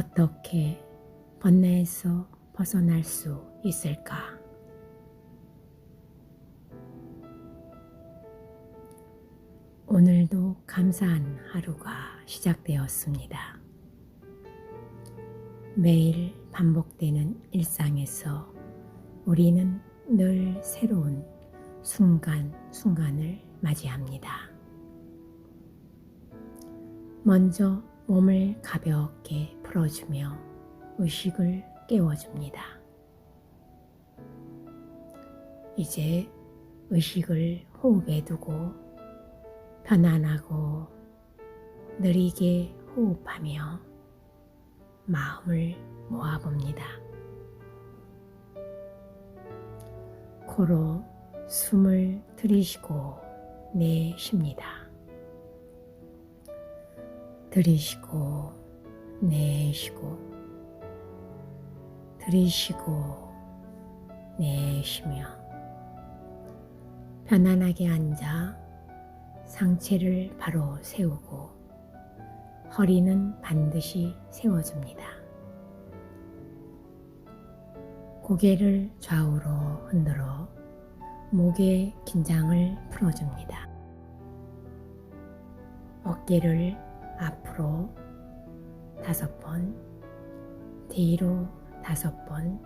어떻게 번뇌에서 벗어날 수 있을까? 오늘도 감사한 하루가 시작되었습니다. 매일 반복되는 일상에서 우리는 늘 새로운 순간순간을 맞이합니다. 먼저 몸을 가볍게 풀어주며 의식을 깨워줍니다. 이제 의식을 호흡에 두고 편안하고 느리게 호흡하며 마음을 모아봅니다. 코로 숨을 들이쉬고 내쉽니다. 들이쉬고 내쉬고 들이쉬고 내쉬며 편안하게 앉아 상체를 바로 세우고 허리는 반드시 세워줍니다. 고개를 좌우로 흔들어 목의 긴장을 풀어줍니다. 어깨를 앞으로 다섯 번, 뒤로 다섯 번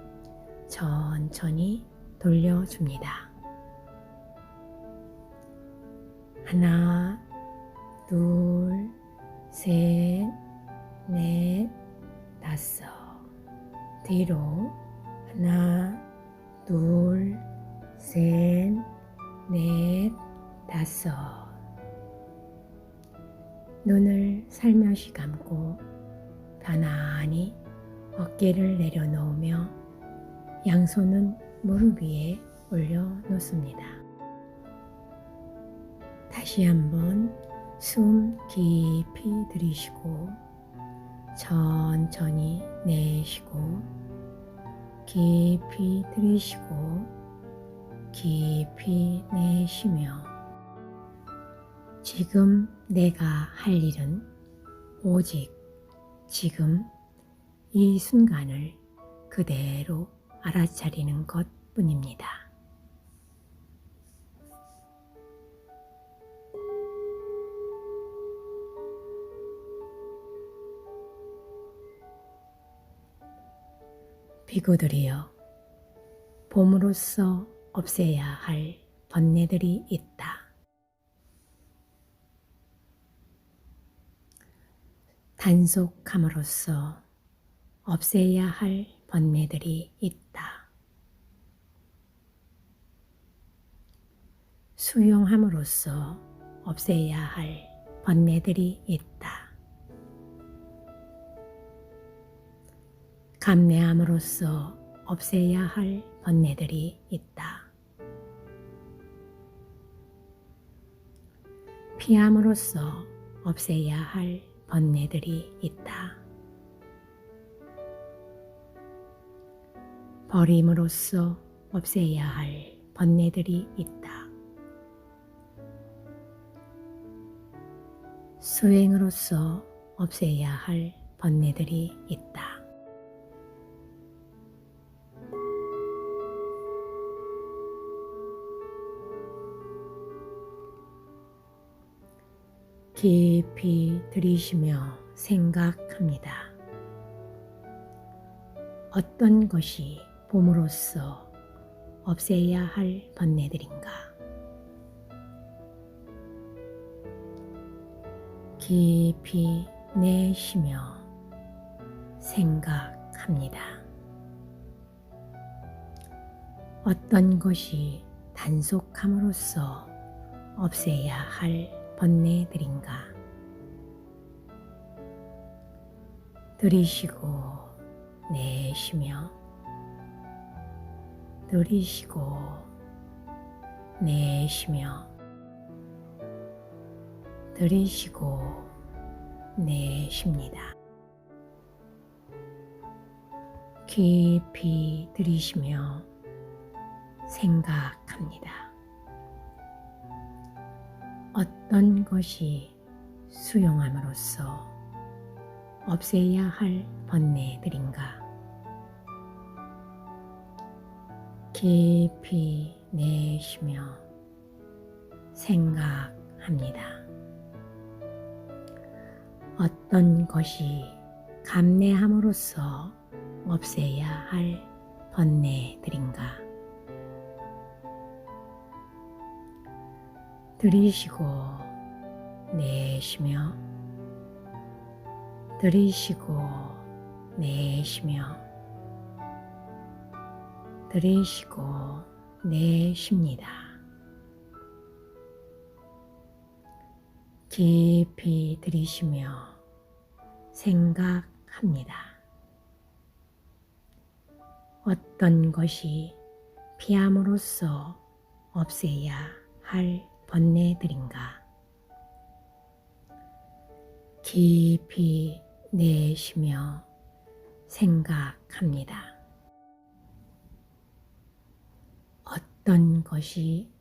천천히 돌려줍니다. 하나, 둘, 셋, 넷, 다섯. 뒤로 하나, 둘, 셋, 넷, 다섯. 눈을 살며시 감고 편안히 어깨를 내려놓으며 양손은 무릎 위에 올려놓습니다. 다시 한번 숨 깊이 들이쉬고 천천히 내쉬고 깊이 들이쉬고 깊이 내쉬며 지금 내가 할 일은 오직 지금 이 순간을 그대로 알아차리는 것 뿐입니다. 비구들이여, 봄으로써 없애야 할 번뇌들이 있다. 단속함으로써 없애야 할 번뇌들이 있다. 수용함으로써 없애야 할 번뇌들이 있다. 감내함으로써 없애야 할 번뇌들이 있다. 피함으로써 없애야 할 번뇌들이 있다. 버림으로써 없애야 할 번뇌들이 있다. 수행으로서 없애야 할 번뇌들이 있다. 깊이 들이쉬며 생각합니다. 어떤 것이 봄으로써 없애야 할 번뇌들인가? 깊이 내쉬며 생각합니다. 어떤 것이 단속함으로써 없애야 할 번뇌들인가? 들이쉬고 내쉬며 들이쉬고 내쉬며 들이쉬고 내쉽니다. 깊이 들이쉬며 생각합니다. 어떤 것이 수용함으로써 없애야 할 번뇌들인가? 깊이 내쉬며 생각합니다. 어떤 것이 감내함으로써 없애야 할 번뇌들인가? 들이쉬고 내쉬며 들이쉬고 내쉬며 들이쉬고 내쉽니다. 깊이 들이쉬며 생각합니다. 어떤 것이 피함으로써 없애야 할 번뇌들인가? 깊이 내쉬며 생각합니다. 어떤 것이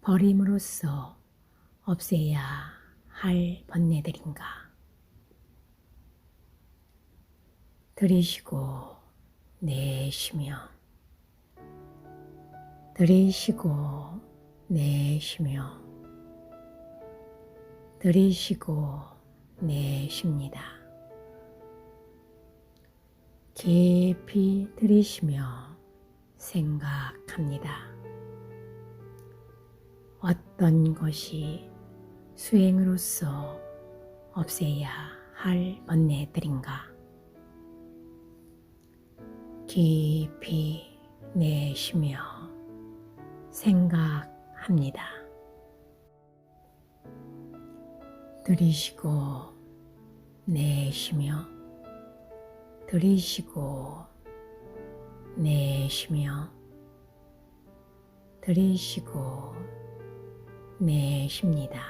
버림으로써 없애야 할 번뇌들인가? 들이쉬고 내쉬며 들이쉬고 내쉬며 들이쉬고 내쉽니다. 깊이 들이쉬며 생각합니다. 어떤 것이 수행으로서 없애야 할 번뇌들인가? 깊이 내쉬며 생각합니다. 들이쉬고 내쉬며 들이쉬고 내쉬며 들이쉬고 내쉽니다.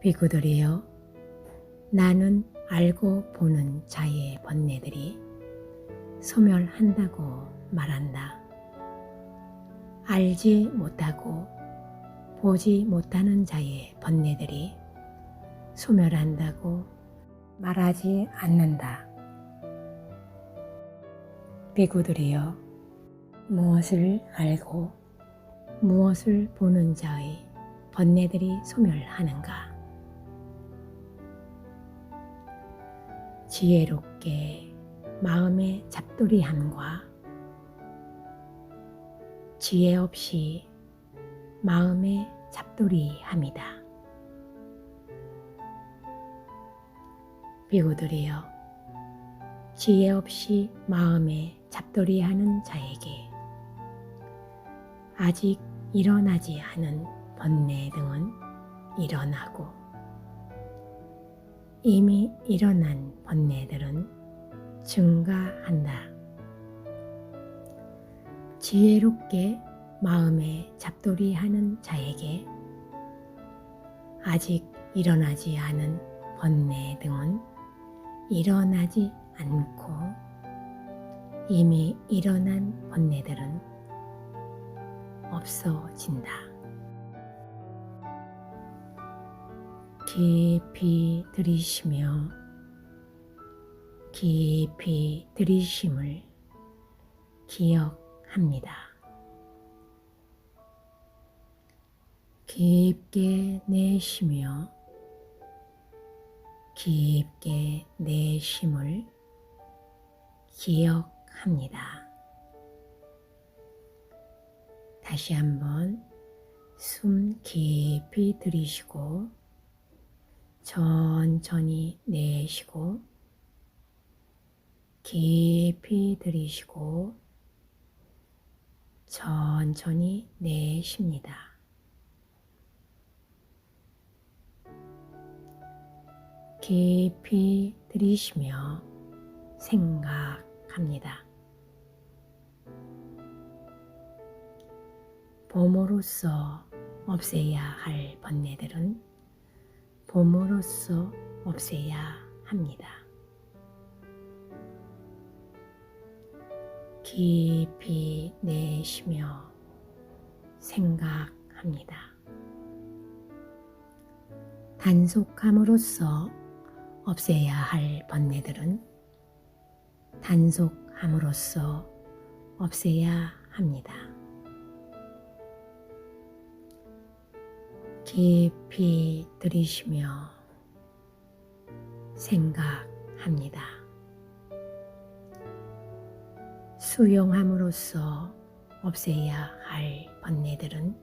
비구들이여 나는 알고 보는 자의 번뇌들이 소멸한다고 말한다. 알지 못하고 보지 못하는 자의 번뇌들이 소멸한다고 말하지 않는다. 비구들이여 무엇을 알고 무엇을 보는 자의 번뇌들이 소멸하는가? 지혜롭게 마음의 잡돌이함과 지혜 없이 마음의 잡돌이함이다. 비구들이여 지혜 없이 마음에 잡돌이하는 자에게 아직 일어나지 않은 번뇌 등은 일어나고 이미 일어난 번뇌들은 증가한다. 지혜롭게 마음에 잡돌이하는 자에게 아직 일어나지 않은 번뇌 등은 일어나지 않고 이미 일어난 번뇌들은 없어진다. 깊이 들이쉬며 깊이 들이쉼을 기억 합니다. 깊게 내쉬며 깊게 내쉼을 기억합니다. 다시 한번 숨 깊이 들이쉬고 천천히 내쉬고 깊이 들이쉬고 천천히 내쉽니다. 깊이 들이쉬며 생각합니다. 봄으로써 없애야 할 번뇌들은 봄으로써 없애야 합니다. 깊이 내쉬며 생각합니다. 단속함으로써 없애야 할 번뇌들은 단속함으로써 없애야 합니다. 깊이 들이쉬며 생각합니다. 수용함으로써 없애야 할 번뇌들은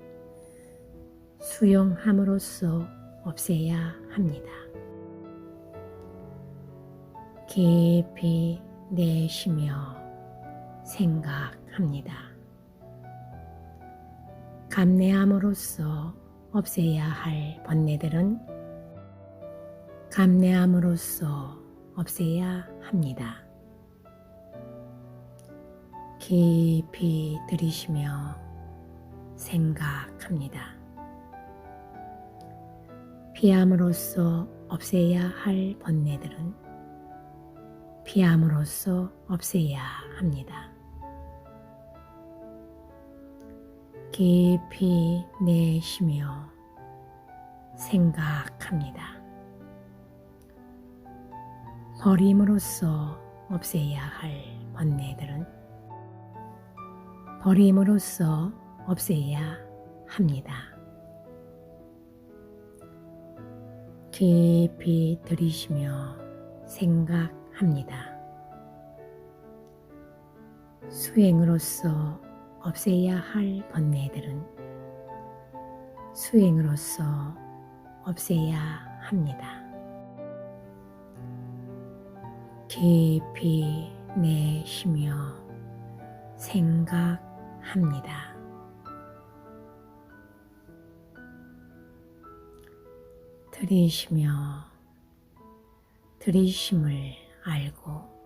수용함으로써 없애야 합니다. 깊이 내쉬며 생각합니다. 감내함으로써 없애야 할 번뇌들은 감내함으로써 없애야 합니다. 깊이 들이쉬며 생각합니다. 피함으로써 없애야 할 번뇌들은 피함으로써 없애야 합니다. 깊이 내쉬며 생각합니다. 버림으로써 없애야 할 번뇌들은 버림으로써 없애야 합니다. 깊이 들이쉬며 생각합니다. 수행으로서 없애야 할 번뇌들은 수행으로서 없애야 합니다. 깊이 내쉬며 생각 합니다. 들이쉬며 들이쉼을 알고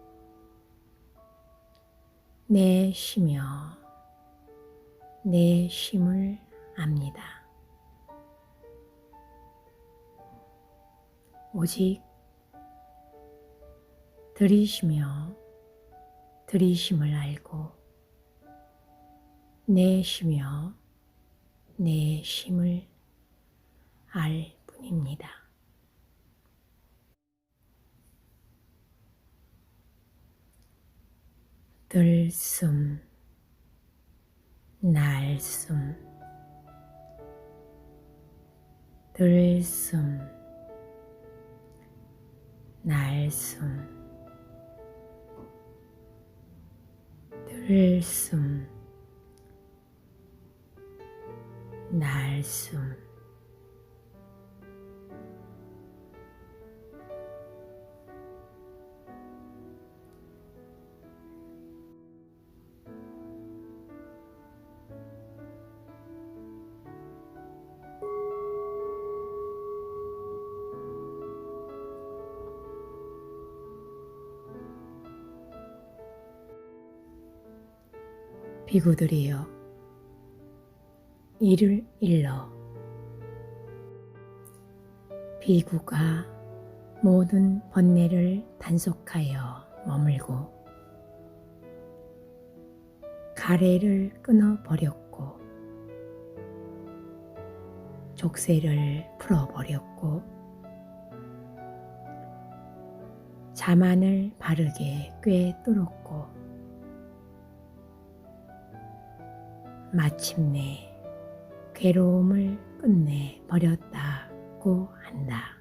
내쉬며 내쉼을 압니다. 오직 들이쉬며 들이쉼을 알고 내쉬며 내쉼을 알 뿐입니다. 들숨, 날숨, 들숨, 날숨, 들숨, 날숨. 비구들이여 이를 일러. 비구가 모든 번뇌를 단속하여 머물고 가래를 끊어 버렸고 족쇄를 풀어 버렸고 자만을 바르게 꿰뚫었고 마침내 괴로움을 끝내 버렸다고 한다.